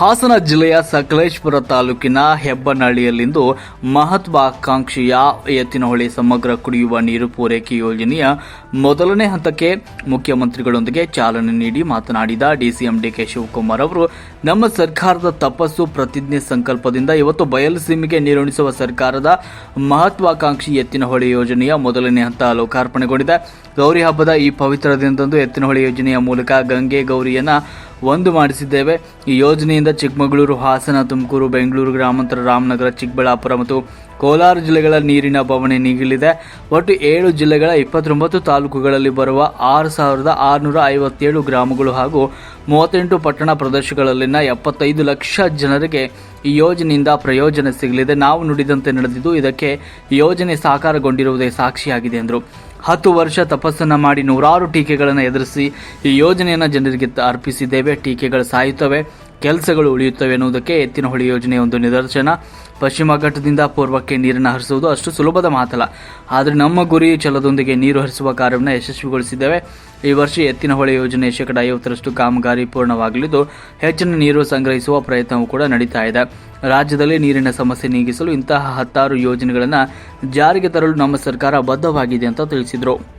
ಹಾಸನ ಜಿಲ್ಲೆಯ ಸಕಲೇಶ್ಪುರ ತಾಲೂಕಿನ ಹೆಬ್ಬನಹಳ್ಳಿಯಲ್ಲಿಂದು ಮಹತ್ವಾಕಾಂಕ್ಷೆಯ ಎತ್ತಿನಹೊಳೆ ಸಮಗ್ರ ಕುಡಿಯುವ ನೀರು ಪೂರೈಕೆ ಯೋಜನೆಯ ಮೊದಲನೇ ಹಂತಕ್ಕೆ ಮುಖ್ಯಮಂತ್ರಿಗಳೊಂದಿಗೆ ಚಾಲನೆ ನೀಡಿ ಮಾತನಾಡಿದ ಡಿಸಿಎಂ ಡಿಕೆ ಶಿವಕುಮಾರ್ ಅವರು, ನಮ್ಮ ಸರ್ಕಾರದ ತಪಸ್ಸು ಪ್ರತಿಜ್ಞೆ ಸಂಕಲ್ಪದಿಂದ ಇವತ್ತು ಬಯಲುಸೀಮೆಗೆ ನೀರುಣಿಸುವ ಸರ್ಕಾರದ ಮಹತ್ವಾಕಾಂಕ್ಷಿ ಎತ್ತಿನಹೊಳೆ ಯೋಜನೆಯ ಮೊದಲನೇ ಹಂತ ಲೋಕಾರ್ಪಣೆಗೊಂಡಿದೆ. ಗೌರಿ ಹಬ್ಬದ ಈ ಪವಿತ್ರ ದಿನದಂದು ಎತ್ತಿನಹೊಳೆ ಯೋಜನೆಯ ಮೂಲಕ ಗಂಗೆ ಗೌರಿಯನ್ನ ಒಂದು ಮಾಡಿಸಿದ್ದೇವೆ. ಈ ಯೋಜನೆಯಿಂದ ಚಿಕ್ಕಮಗಳೂರು, ಹಾಸನ, ತುಮಕೂರು, ಬೆಂಗಳೂರು ಗ್ರಾಮಾಂತರ, ರಾಮನಗರ, ಚಿಕ್ಕಬಳ್ಳಾಪುರ ಮತ್ತು ಕೋಲಾರ ಜಿಲ್ಲೆಗಳ ನೀರಿನ ಬವಣೆ ನೀಗಲಿದೆ. ಒಟ್ಟು ಏಳು ಜಿಲ್ಲೆಗಳ ಇಪ್ಪತ್ತೊಂಬತ್ತು ತಾಲೂಕುಗಳಲ್ಲಿ ಬರುವ ಆರು ಸಾವಿರದ ಆರುನೂರ ಐವತ್ತೇಳು ಗ್ರಾಮಗಳು ಹಾಗೂ ಮೂವತ್ತೆಂಟು ಪಟ್ಟಣ ಪ್ರದೇಶಗಳಲ್ಲಿನ ಎಪ್ಪತ್ತೈದು ಲಕ್ಷ ಜನರಿಗೆ ಈ ಯೋಜನೆಯಿಂದ ಪ್ರಯೋಜನ ಸಿಗಲಿದೆ. ನಾವು ನುಡಿದಂತೆ ನಡೆದಿದ್ದು ಇದಕ್ಕೆ ಯೋಜನೆ ಸಾಕಾರಗೊಂಡಿರುವುದೇ ಸಾಕ್ಷಿಯಾಗಿದೆ ಎಂದರು ಹತ್ತು ವರ್ಷ ತಪಸ್ಸನ್ನು ಮಾಡಿ ನೂರಾರು ಟೀಕೆಗಳನ್ನು ಎದುರಿಸಿ ಈ ಯೋಜನೆಯನ್ನು ಜನರಿಗೆ ಅರ್ಪಿಸಿದ್ದೇವೆ. ಟೀಕೆಗಳು ಸಾಯುತ್ತವೆ. ಕೆಲಸಗಳು ಉಳಿಯುತ್ತವೆ ಎನ್ನುವುದಕ್ಕೆ ಎತ್ತಿನಹೊಳೆ ಯೋಜನೆಯ ಒಂದು ನಿದರ್ಶನ. ಪಶ್ಚಿಮ ಘಟ್ಟದಿಂದ ಪೂರ್ವಕ್ಕೆ ನೀರನ್ನು ಹರಿಸುವುದು ಅಷ್ಟು ಸುಲಭದ ಮಾತಲ್ಲ. ಆದರೆ ನಮ್ಮ ಗುರಿ ಛಲದೊಂದಿಗೆ ನೀರು ಹರಿಸುವ ಕಾರ್ಯವನ್ನು ಯಶಸ್ವಿಗೊಳಿಸಿದ್ದೇವೆ. ಈ ವರ್ಷ ಎತ್ತಿನಹೊಳೆ ಯೋಜನೆ ಶೇಕಡ ಐವತ್ತರಷ್ಟು ಕಾಮಗಾರಿ ಪೂರ್ಣವಾಗಲಿದ್ದು, ಹೆಚ್ಚಿನ ನೀರು ಸಂಗ್ರಹಿಸುವ ಪ್ರಯತ್ನವೂ ಕೂಡ ನಡೀತಾ ಇದೆ. ರಾಜ್ಯದಲ್ಲಿ ನೀರಿನ ಸಮಸ್ಯೆ ನೀಗಿಸಲು ಇಂತಹ ಹತ್ತಾರು ಯೋಜನೆಗಳನ್ನು ಜಾರಿಗೆ ತರಲು ನಮ್ಮ ಸರ್ಕಾರ ಬದ್ಧವಾಗಿದೆ ಅಂತ ತಿಳಿಸಿದರು.